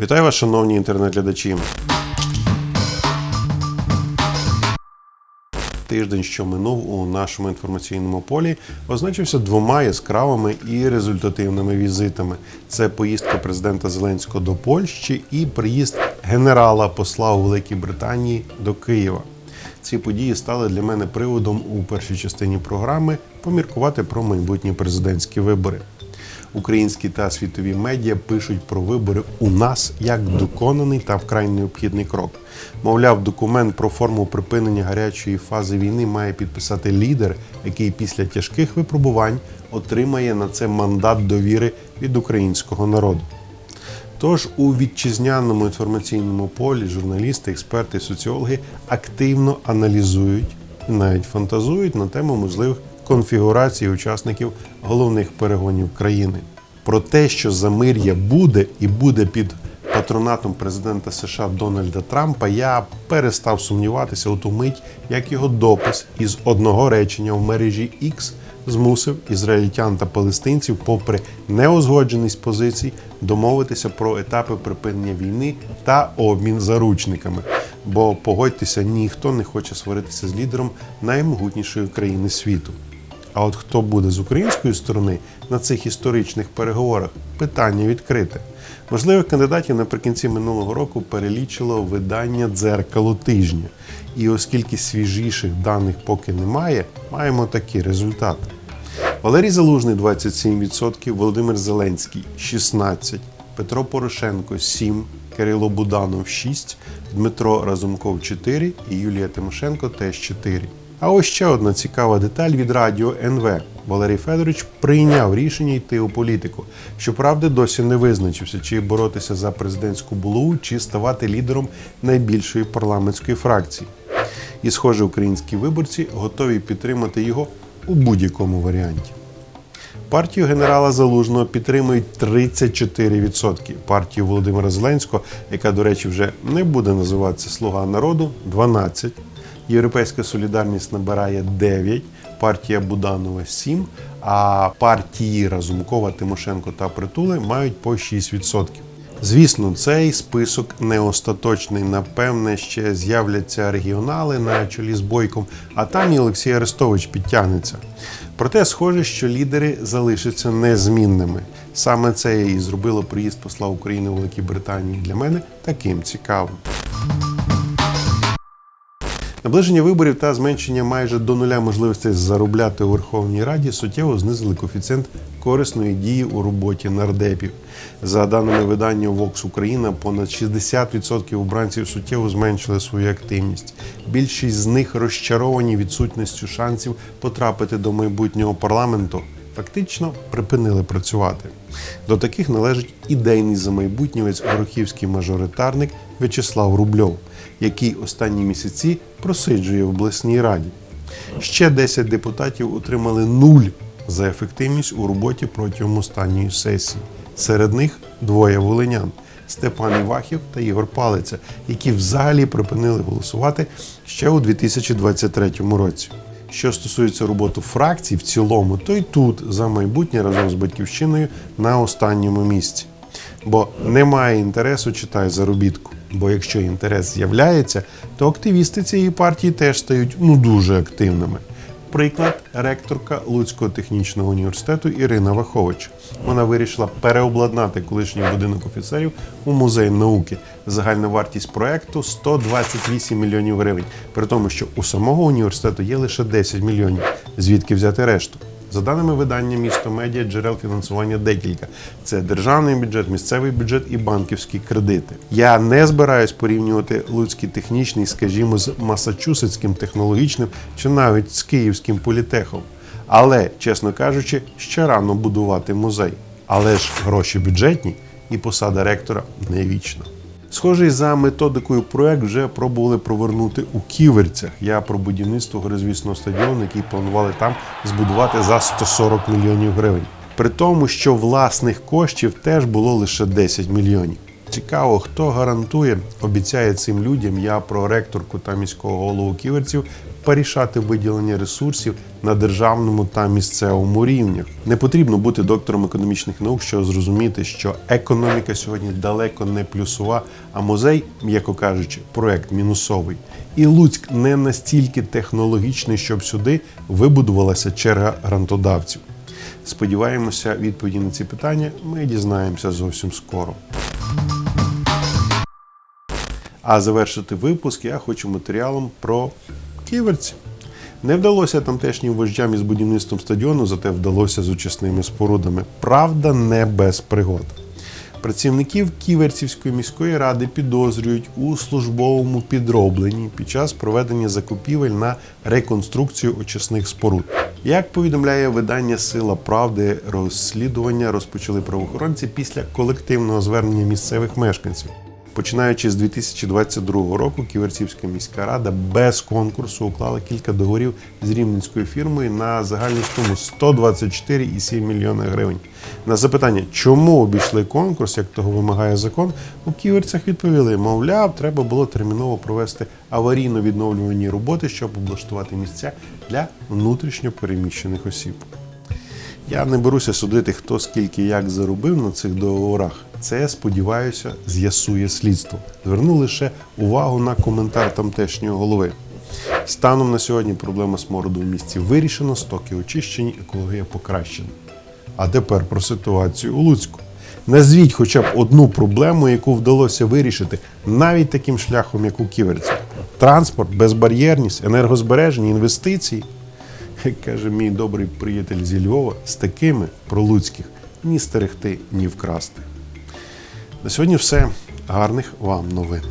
Вітаю вас, шановні інтернет-глядачі. Тиждень, що минув у нашому інформаційному полі, означився двома яскравими і результативними візитами. Це поїздка президента Зеленського до Польщі і приїзд генерала посла у Великій Британії до Києва. Ці події стали для мене приводом у першій частині програми поміркувати про майбутні президентські вибори. Українські та світові медіа пишуть про вибори у нас як доконаний та вкрай необхідний крок. Мовляв, документ про форму припинення гарячої фази війни має підписати лідер, який після тяжких випробувань отримає на це мандат довіри від українського народу. Тож у вітчизняному інформаційному полі журналісти, експерти, соціологи активно аналізують і навіть фантазують на тему можливих конфігурацій учасників головних перегонів країни. Про те, що замир'я буде і буде під патронатом президента США Дональда Трампа, я перестав сумніватися у ту мить, як його допис із одного речення в мережі X змусив ізраїльтян та палестинців, попри неузгодженість позицій, домовитися про етапи припинення війни та обмін заручниками. Бо погодьтеся, ніхто не хоче сваритися з лідером наймогутнішої країни світу. А от хто буде з української сторони на цих історичних переговорах? Питання відкрите. Можливих кандидатів наприкінці минулого року перелічило видання дзеркало тижня. І оскільки свіжіших даних поки немає, маємо такі результати. Валерій Залужний 27%, Володимир Зеленський 16%, Петро Порошенко 7%, Кирило Буданов 6%, Дмитро Разумков 4% і Юлія Тимошенко теж 4%. А ось ще одна цікава деталь від радіо НВ. Валерій Федорович прийняв рішення йти у політику. Щоправда, досі не визначився, чи боротися за президентську булаву, чи ставати лідером найбільшої парламентської фракції. І, схоже, українські виборці готові підтримати його у будь-якому варіанті. Партію генерала Залужного підтримують 34%. Партію Володимира Зеленського, яка, до речі, вже не буде називатися Слуга народу 12%. Європейська солідарність набирає 9, партія Буданова 7, а партії Разумкова, Тимошенко та Притули мають по 6%. Звісно, цей список не остаточний. Напевне, ще з'являться регіонали на чолі з бойком, а там і Олексій Арестович підтягнеться. Проте схоже, що лідери залишаться незмінними. Саме це і зробило приїзд посла України у Великій Британії для мене таким цікавим. Наближення виборів та зменшення майже до нуля можливостей заробляти у Верховній Раді суттєво знизили коефіцієнт корисної дії у роботі нардепів. За даними видання Vox Україна, понад 60% обранців суттєво зменшили свою активність. Більшість з них розчаровані відсутністю шансів потрапити до майбутнього парламенту. Фактично припинили працювати. До таких належить ідейний замайбутнівець горохівський мажоритарник В'ячеслав Рубльов, який останні місяці просиджує в обласній раді. Ще 10 депутатів отримали нуль за ефективність у роботі протягом останньої сесії. Серед них двоє волинян Степан Івахів та Ігор Палиця, які взагалі припинили голосувати ще у 2023 році. Що стосується роботи фракцій в цілому, то й тут за майбутнє разом з батьківщиною на останньому місці. Бо немає інтересу, читай заробітку. Бо якщо інтерес з'являється, то активісти цієї партії теж стають ну дуже активними. Приклад ректорка Луцького технічного університету Ірина Вахович. Вона вирішила переобладнати колишній будинок офіцерів у музей науки. Загальна вартість проекту 128 мільйонів гривень. При тому, що у самого університету є лише 10 мільйонів. Звідки взяти решту? За даними видання місто медіа, джерел фінансування декілька: це державний бюджет, місцевий бюджет і банківські кредити. Я не збираюсь порівнювати Луцький технічний, скажімо, з Масачусетським технологічним чи навіть з Київським політехом. Але, чесно кажучи, ще рано будувати музей. Але ж гроші бюджетні і посада ректора не вічна. Схожий за методикою проект вже пробували провернути у Ківерцях. Я про будівництво горизвісного стадіону, який планували там збудувати за 140 мільйонів гривень. При тому, що власних коштів теж було лише 10 мільйонів. Цікаво, хто гарантує, обіцяє цим людям, я про ректорку та міського голову ківерців, порішати виділення ресурсів на державному та місцевому рівнях. Не потрібно бути доктором економічних наук, щоб зрозуміти, що економіка сьогодні далеко не плюсова, а музей, м'яко кажучи, проект мінусовий. І Луцьк не настільки технологічний, щоб сюди вибудувалася черга грантодавців. Сподіваємося, відповіді на ці питання ми дізнаємося зовсім скоро. А завершити випуск я хочу матеріалом про ківерці. Не вдалося тамтешнім вождям із будівництвом стадіону, зате вдалося з очисними спорудами. Правда, не без пригод. Працівників Ківерцівської міської ради підозрюють у службовому підробленні під час проведення закупівель на реконструкцію очисних споруд. Як повідомляє видання Сила правди, розслідування розпочали правоохоронці після колективного звернення місцевих мешканців. Починаючи з 2022 року, Ківерцівська міська рада без конкурсу уклала кілька договорів з рівненською фірмою на загальну суму 124,7 мільйона гривень. На запитання, чому обійшли конкурс, як того вимагає закон, у ківерцях відповіли: мовляв, треба було терміново провести аварійно відновлювані роботи, щоб облаштувати місця для внутрішньо переміщених осіб. Я не беруся судити, хто скільки як заробив на цих договорах. Це, сподіваюся, з'ясує слідство. Зверну лише увагу на коментар тамтешнього голови. Станом на сьогодні проблема смороду в місті вирішена, стоки очищені, екологія покращена. А тепер про ситуацію у Луцьку. Назвіть хоча б одну проблему, яку вдалося вирішити навіть таким шляхом, як у Ківерці. Транспорт, безбар'єрність, енергозбереження, інвестиції. Як каже мій добрий приятель зі Львова, з такими пролуцьких ні стерегти, ні вкрасти. На сьогодні все. Гарних вам новин.